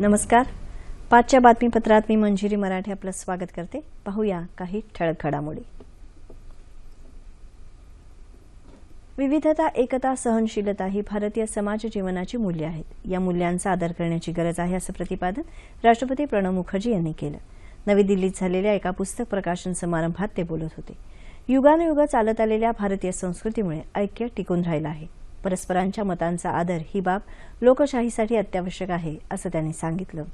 नमस्कार. पाचच्या बातमीपत्रात मी मंजिरी मराठे आपलं स्वागत करते. पाहूया काही ठळक घडामोडी विविधता एकता सहनशीलता ही भारतीय समाज जीवनाची मूल्य आहेत. या मूल्यांचा आदर करण्याची गरज आहे असं प्रतिपादन राष्ट्रपती प्रणव मुखर्जी यांनी केलं. नवी दिल्लीत झालेल्या एका पुस्तक प्रकाशन समारंभात ते बोलत होते. युगानुयुग चालत आलेल्या भारतीय संस्कृतीमुळे ऐक्य टिकून राहिलं आहे. परस्परांच्या मतांचा आदर ही बाब लोकशाहीसाठी अत्यावश्यक आहे असं त्यांनी सांगितलं.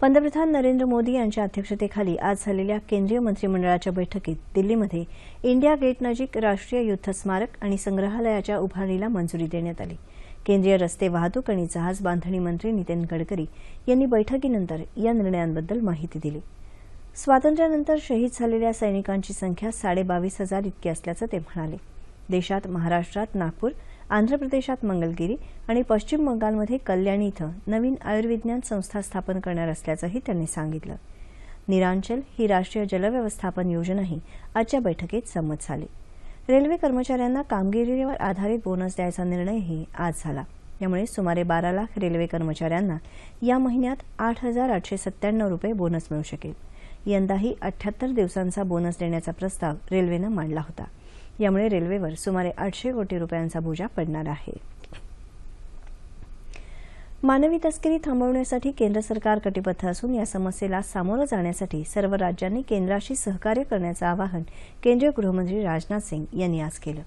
पंतप्रधान नरेंद्र मोदी यांच्या अध्यक्षतेखाली आज झालेल्या केंद्रीय मंत्रिमंडळाच्या बैठकीत दिल्लीमध्ये इंडिया गेट नजीक राष्ट्रीय युद्ध स्मारक आणि संग्रहालयाच्या उभारणीला मंजुरी देण्यात आली. केंद्रीय रस्ते वाहतूक आणि जहाज बांधणी मंत्री नितीन गडकरी यांनी बैठकीनंतर या निर्णयांबद्दल माहिती दिली. स्वातंत्र्यानंतर शहीद झालेल्या सैनिकांची संख्या साडेबावीस हजार इतकी असल्याचं ते म्हणाले. देशात महाराष्ट्रात नागपूर आंध्र प्रदेशात मंगलगिरी आणि पश्चिम बंगालमध्ये कल्याणी इथं नवीन आयुर्विज्ञान संस्था स्थापन करणार असल्याचंही त्यांनी सांगितलं. निरांचल ही राष्ट्रीय जलव्यवस्थापन योजनाही आजच्या बैठकीत संमत झाली. रेल्वे कर्मचाऱ्यांना कामगिरीवर आधारित बोनस द्यायचा निर्णयही आज झाला. यामुळे सुमारे बारा लाख रेल्वे कर्मचाऱ्यांना या महिन्यात आठ हजार आठशे सत्त्याण्णव रुपये बोनस मिळू शकेल. यंदाही अठ्याहत्तर दिवसांचा बोनस देण्याचा प्रस्ताव रेल्वेनं मांडला होता. यामुळे रेल्वेवर सुमारे आठशे कोटी रुपयांचा बोजा पडणार आहे. मानवी तस्करी थांबवण्यासाठी केंद्र सरकार कटिबद्ध असून या समस्येला सामोरं जाण्यासाठी सर्व राज्यांनी केंद्राशी सहकार्य करण्याचं आवाहन केंद्रीय गृहमंत्री राजनाथ सिंग यांनी आज केलं.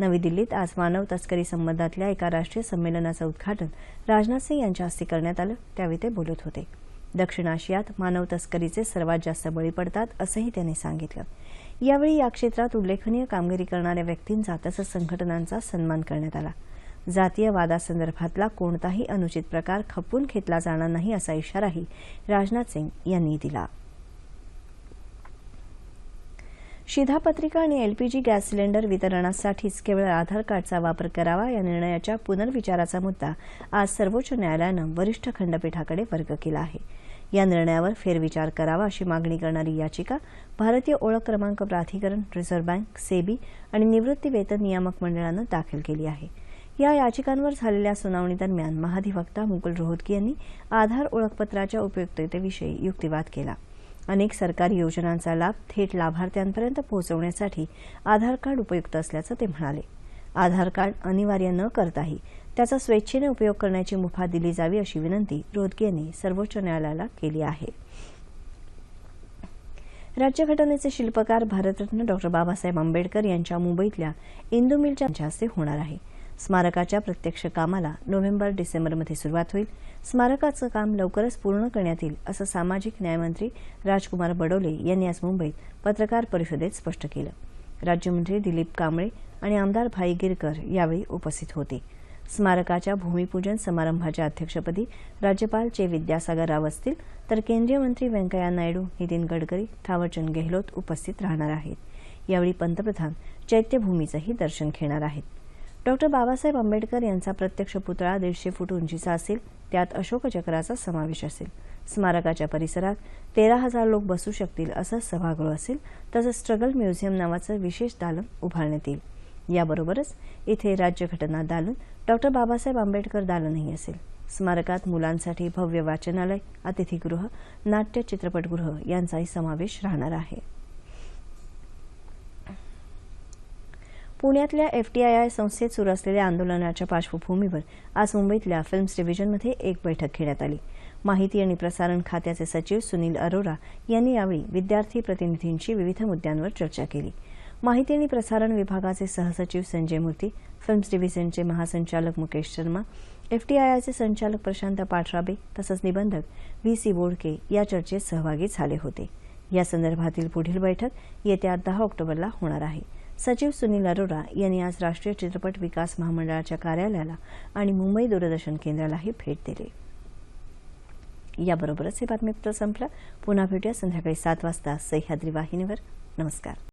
नवी दिल्लीत आज मानव तस्करी संबंधातल्या एका राष्ट्रीय संमेलनाचं उद्घाटन राजनाथ सिंग यांच्या हस्ते करण्यात आलं. त्यावेळी ते बोलत होते. दक्षिण आशियात मानव तस्करीचे सर्वात जास्त बळी पडतात असंही त्यांनी सांगितलं. यावेळी या क्षेत्रात उल्लेखनीय कामगिरी करणाऱ्या व्यक्तींचा तसंच संघटनांचा सन्मान करण्यात आला. जातीय वादासंदर्भातला कोणताही अनुचित प्रकार खपवून घेतला जाणार नाही असा इशाराही राजनाथ सिंग यांनी दिला. शिधापत्रिका आणि एलपीजी गॅस सिलेंडर वितरणासाठीच केवळ आधार कार्डचा वापर करावा या निर्णयाच्या पुनर्विचाराचा मुद्दा आज सर्वोच्च न्यायालयानं वरिष्ठ खंडपीठाकडे वर्ग केला आहे. या निर्णयावर फेरविचार करावा अशी मागणी करणारी याचिका भारतीय ओळख क्रमांक प्राधिकरण रिझर्व्ह बँक सेबी आणि निवृत्ती वेतन नियामक मंडळानं दाखल केली आहे. या याचिकांवर झालेल्या सुनावणीदरम्यान महाधिवक्ता मुकुल रोहतगी यांनी आधार ओळखपत्राच्या उपयुक्ततेविषयी युक्तिवाद केला. अनेक सरकारी योजनांचा लाभ थेट लाभार्थ्यांपर्यंत पोहोचवण्यासाठी आधार कार्ड उपयुक्त असल्याचं ते म्हणाले. आधार कार्ड अनिवार्य न करताही त्याचा स्वेच्छेने उपयोग करण्याची मुभा दिली जावी अशी विनंती रोहतगी यांनी सर्वोच्च न्यायालयाला केली आहे. राज्यघटनेचे शिल्पकार भारतरत्न डॉक्टर बाबासाहेब आंबेडकर यांच्या मुंबईतल्या इंदू मिलच्या हस्ते होणार आहे. स्मारकाच्या प्रत्यक्ष कामाला नोव्हेंबर डिसेंबरमध्ये सुरुवात होईल. स्मारकाचं काम लवकरच पूर्ण करण्यात येईल असं सामाजिक न्यायमंत्री राजकुमार बडोले यांनी आज मुंबईत पत्रकार परिषदेत स्पष्ट केलं. राज्यमंत्री दिलीप कांबळे आणि आमदार भाई गिरकर यावेळी उपस्थित होते. स्मारकाच्या भूमिपूजन समारंभाच्या अध्यक्षपदी राज्यपाल चे विद्यासागर राव असतील तर केंद्रीय मंत्री व्यंकय्या नायडू नितीन गडकरी थावरचंद गेहलोत उपस्थित राहणार आहेत. यावेळी पंतप्रधान चैत्यभूमीचंही दर्शन घेणार आहेत. डॉक्टर बाबासाहेब आंबेडकर यांचा प्रत्यक्ष पुतळा दीडशे फूट उंचीचा असेल त्यात अशोकचक्राचा समावेश असेल. स्मारकाच्या परिसरात तेरा हजार लोक बसू शकतील असं सभागृह असेल तसंच स्ट्रगल म्युझियम नावाचं विशेष दालन उभारण्यात येईल. याबरोबरच इथे राज्यघटना दालन डॉक्टर बाबासाहेब आंबेडकर दालनही असेल. स्मारकात मुलांसाठी भव्य वाचनालय अतिथीगृह नाट्य चित्रपटगृह यांचाही समावेश राहणार आहे. पुण्यातल्या एफटीआयआय संस्थेत सुरू असलेल्या आंदोलनाच्या पार्श्वभूमीवर आज मुंबईतल्या फिल्म्स डिव्हिजनमध्ये एक बैठक घेण्यात आली. माहिती आणि प्रसारण खात्याचे सचिव सुनील अरोरा यांनी यावेळी विद्यार्थी प्रतिनिधींशी विविध मुद्द्यांवर चर्चा केली. माहिती आणि प्रसारण विभागाचे सहसचिव संजय मूर्ती फिल्म्स डिव्हिजनचे महासंचालक मुकेश शर्मा एफटीआयआयचे संचालक प्रशांत पाठराबे तसंच निबंधक व्ही सी बोडके या चर्चेत सहभागी झाले होते. या संदर्भातील पुढील बैठक येत्या दहा ऑक्टोबरला होणार आहे. सचिव सुनील अरोरा यांनी आज राष्ट्रीय चित्रपट विकास महामंडळाच्या कार्यालयाला आणि मुंबई दूरदर्शन केंद्रालाही भेट दिली. याबरोबरच हे बातमीपत्र संपलं. पुन्हा भेटूया संध्याकाळी सात वाजता सह्याद्री वाहिनीवर. नमस्कार.